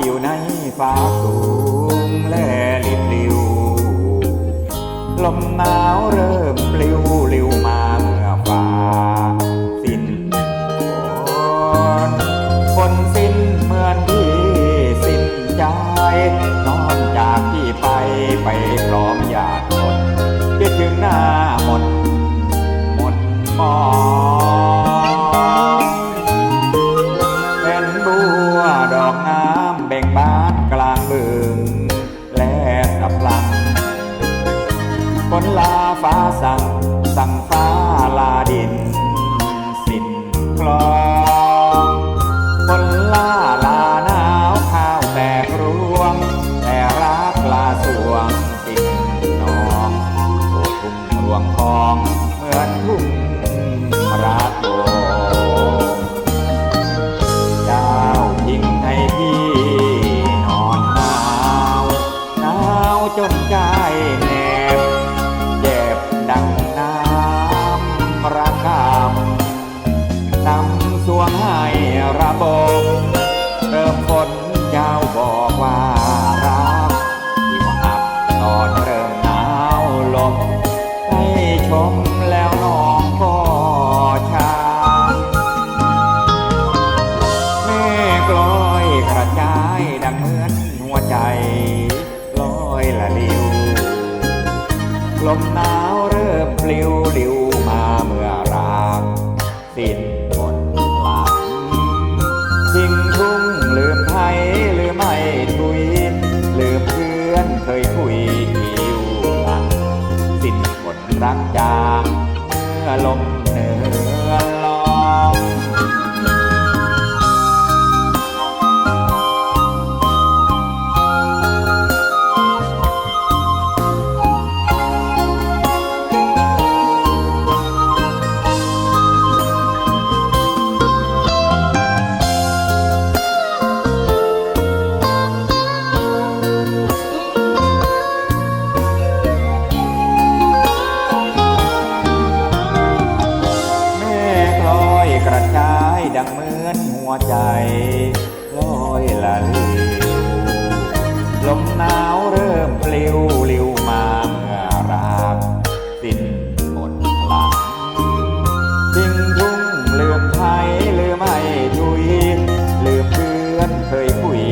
อยู่ในฟ้าสูงและลิบริว ลมหนาวเริ่มปลิวลิวมาเมื่อฟ้า สิ้นฝนสิ้นเหมือนที่สิ้นใจนอนจากที่ไปไป 상. ล้มแล้วน้องก็ชาเมฆลอยกระจายดังเหมือนหัวใจลอยละลิวลมหนาวเริ่มปลิว ลมเหนือังเหมือนหัวใจลอยละลิวลมหนาวเริ่มปลิวลิวมาเมื่อรากสิ้นหมดพลังจิงทุ่งลืมไทยลืมไม่ทุยลืมเพื่อนเคยคุย